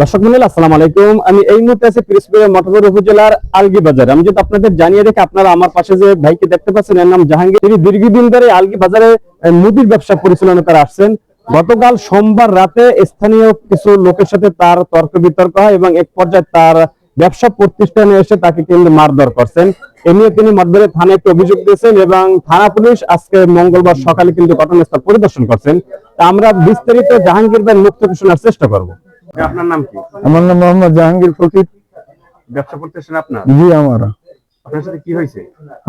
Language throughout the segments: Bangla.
দর্শক মন্ডল আলাইকুম। আমি এই মুহূর্তে আছি পিরোজপুরের মঠপুর উপজেলার আলগি বাজার আমি যদি আপনাদের জানিয়ে আপনারা আমার পাশে যে ভাইকে দেখতে পাচ্ছেন, এর নাম জাহাঙ্গীর। তিনি দীর্ঘদিন ধরে আলগি বাজারে মুদির ব্যবসা পরিচালনা করে আসছেন। গতকাল সোমবার রাতে স্থানীয় কিছু লোকের সাথে তার তর্ক বিতর্ক হয় এবং এক পর্যায়ে তার ব্যবসা প্রতিষ্ঠানে এসে তাকে কিন্তু মারধর করছেন। এ নিয়ে তিনি মঠবাড়ি থানায় একটি অভিযোগ দিয়েছেন এবং থানা পুলিশ আজকে মঙ্গলবার সকালে কিন্তু ঘটনাস্থল পরিদর্শন করছেন। আমরা বিস্তারিত জাহাঙ্গীর ভাই মুক্ত শোনার চেষ্টা করব। আপনার নাম কি? আমার নাম মোহাম্মদ জাহাঙ্গীর ফকির ব্যবসা করতেছেন আপনার? জি আমার। আপনার সাথে কি হয়েছে?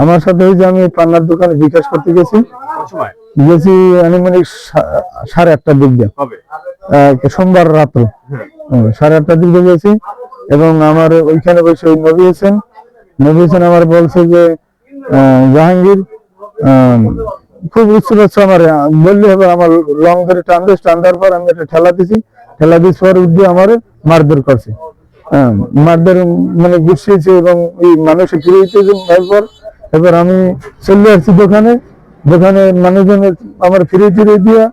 আমার সাথে হয়েছে আমি পান্নার দোকানে বিকাশ করতে গেছি। গেছি আনুমানিক সাড়ে আটটার দিক দিয়ে। সোমবার রাত্রে। সাড়ে আটটার দিক দিয়ে গেছি এবং আমার ওইখানে বসে ওই নবী হোসেন নবী হোসেন আমার বলছে যে জাহাঙ্গীর খুব পাচ্ছে আমার, বললে হবে আমার লং ধরে টান দিস টান দেওয়ার পর আমি একটা ঠেলা দিছি, ঠেলা দিস পর উঠে আমার মারধর করছে। মারধর মানে গুছিয়েছে এবং এই মানুষে ফিরে দিতেছে এরপর এবার আমি চলে আসছি দোকানে দোকানে মানুষজনের আমার ফিরে ফিরে দিয়া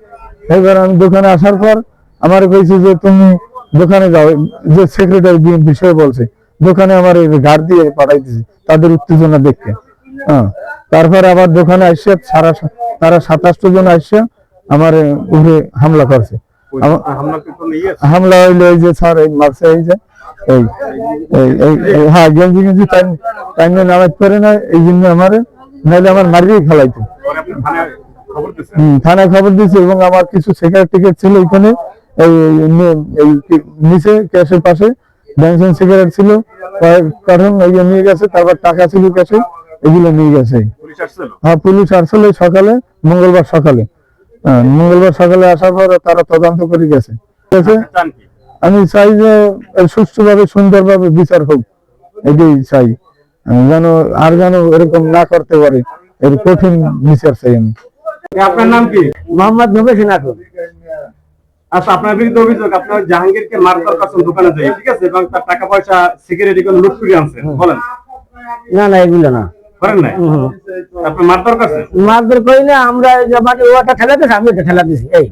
এবার আমি দোকানে আসার পর, আমার কইছে যে, তুমি দোকানে যাও। যে সেক্রেটারি বিষয়ে বলছে দোকানে আমার গার্ড দিয়ে পাঠাই দিছে তাদের উত্তেজনা দেখতে। হ্যাঁ তারপরে আবার দোকানে আসছে সারা তারা সাতাশটা জন আসছে আমার উপরে হামলা করছে। হামলা ইয়ে হামলা হইল এই যে স্যার এই মারছে এই যে এই এই এই- এই হ্যাঁ গেঞ্জি গেঞ্জি টাইম নামাজ পড়ে না এই জন্য আমার নাহলে আমার মারিয়ে খেলাইতো। থানায় খবর দিয়েছেন হুম, থানায় খবর দিয়েছে এবং আমার কিছু শেখার টিকিট ছিল এখানে এই নিচে ক্যাশের পাশে ব্যাংসন সিগারেট ছিল কারণ এগুলো নিয়ে গেছে তারপর টাকা ছিল ক্যাশে এগুলো নিয়ে গেছে। হ্যাঁ পুলিশ আসলে সকালে মঙ্গলবার সকালে। হ্যাঁ, মঙ্গলবার সকালে আসার পর তারা তদন্ত করে গেছে। ঠিক আছে? আমি চাই যে সুষ্ঠুভাবে সুন্দরভাবে বিচার হোক। এটাই চাই। যেন আর যেন এরকম না করতে পারে এর কঠিন বিচার চাই আমি। আপনার নাম কি? মোহাম্মদ নবেশিন এখন আচ্ছা আপনার বিরুদ্ধে অভিযোগ আপনার জাহাঙ্গীরকে মারধর করছেন দোকানে যাই ঠিক আছে? এবং তার টাকা পয়সা সিগারেট এগুলো লুট করে আনছেন বলেন। না না এগুলো না। করেন নাই? আপনি মারধর করছেন মারধর করি না আমরা মানে ওটা দিয়েছে আমি এই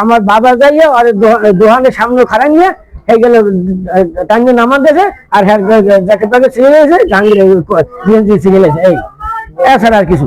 আমার বাবা যাইয়ে আর দোকানের সামনে খাড়া নিয়ে এই গেলে টাঙ্গে নামান দেখে আর হ্যাঁ ছিঁড়ে গেছে জাহাঙ্গীর বিএনসি ছিঁড়ে গেছে এই এছাড়া আর কিছু